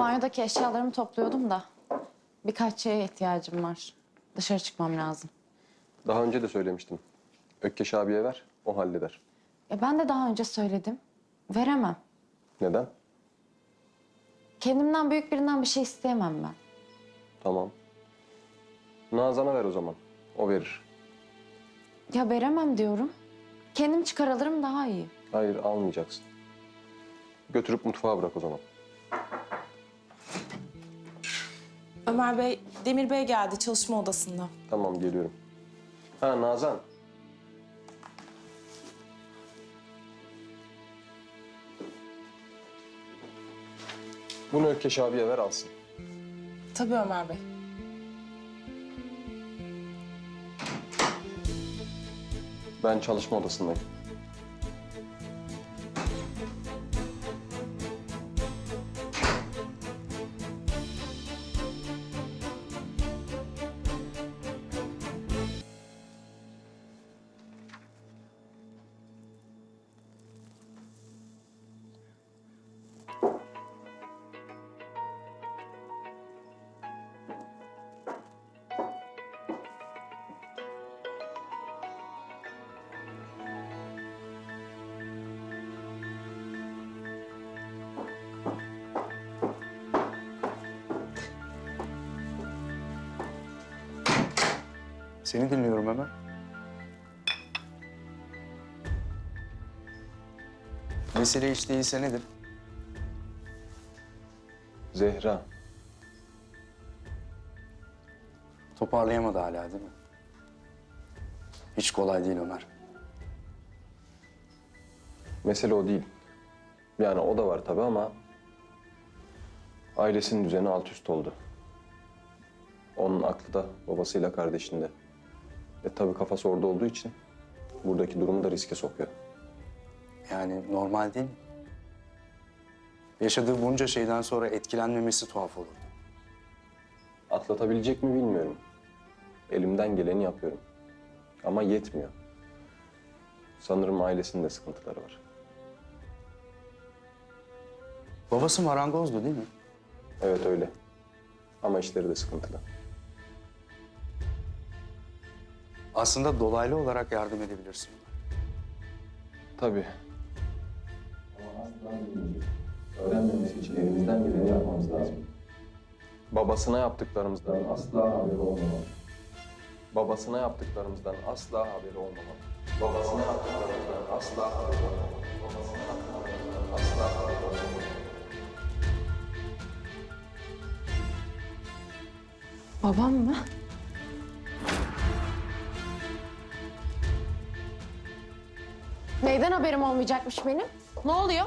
Banyodaki eşyalarımı topluyordum da birkaç şeye ihtiyacım var. Dışarı çıkmam lazım. Daha önce de söylemiştim. Ökkeş abiye ver, o halleder. E ben de daha önce söyledim. Veremem. Neden? Kendimden büyük birinden bir şey isteyemem ben. Tamam. Nazan'a ver o zaman. O verir. Ya veremem diyorum. Kendim çıkar alırım daha iyi. Hayır, almayacaksın. Götürüp mutfağa bırak o zaman. Ömer Bey, Demir Bey geldi çalışma odasında. Tamam, geliyorum. Ha Nazan. Bunu Ökkeş abiye ver alsın. Tabii Ömer Bey. Ben çalışma odasındayım. Seni dinliyorum hemen. Mesele hiç değilse nedir? Zehra. Toparlayamadı hala değil mi? Hiç kolay değil Ömer. Mesele o değil. Yani o da var tabii ama ailesinin düzeni alt üst oldu. Onun aklı da babasıyla kardeşinde. E tabii kafası orada olduğu için buradaki durumu da riske sokuyor. Yani normal değil mi? Yaşadığı bunca şeyden sonra etkilenmemesi tuhaf olurdu. Atlatabilecek mi bilmiyorum. Elimden geleni yapıyorum. Ama yetmiyor. Sanırım ailesinin de sıkıntıları var. Babası marangozdu değil mi? Evet öyle. Ama işleri de sıkıntılı. Aslında dolaylı olarak yardım edebilirsin. Tabii. Ama asla bilmeyecek. Öğrenmemesi için elimizden geleni yapmamız lazım. Babasına yaptıklarımızdan asla haberi olmamalı. Babasına yaptıklarımızdan asla haberi olmamalı. Babasına yaptıklarımızdan asla haberi olmamalı. Babasına yaptıklarımızdan asla haberi olmamalı. Babam mı? Neyden haberim olmayacakmış benim? Ne oluyor?